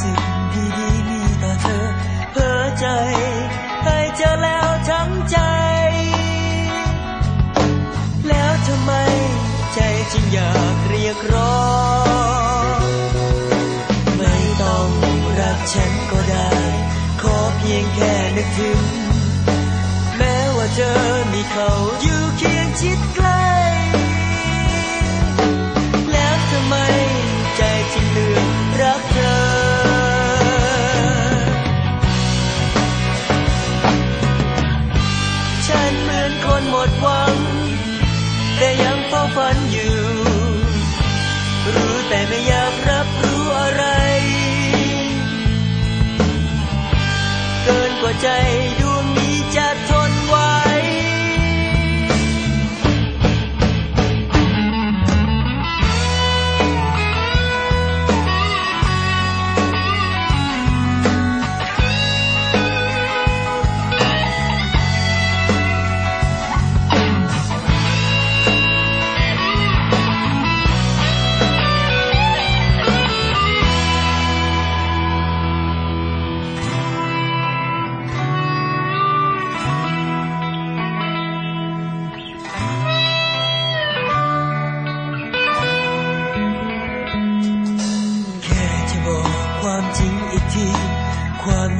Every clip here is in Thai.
สิ่งดีๆมีต่อเธอ เพ้อใจใครเจอแล้วทั้งใจ แล้วทำไมใจจึงอยากเรียกร้อง ไม่ต้องรักฉันก็ได้ ขอเพียงแค่นึกถึง แม้ว่าเธอมีเขาอยู่เคียงชิดกล้ อนคนหมดหวัง แต่ยังเฝ้าฝันอยู่ รู้แต่ไม่อยากรับรู้อะไร เกินกว่าใจ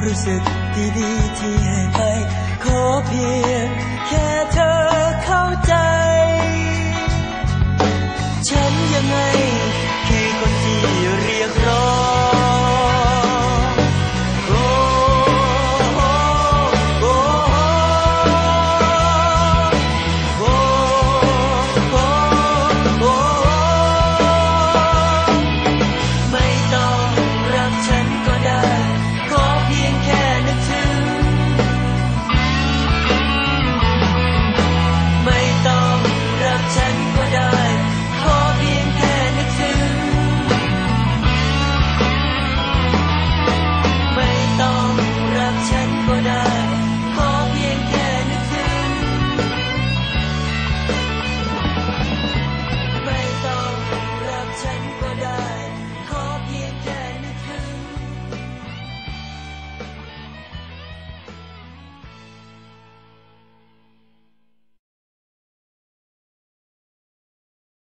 รู้สึกดีๆที่ให้ไป ขอเพียงแค่เธอเข้าใจ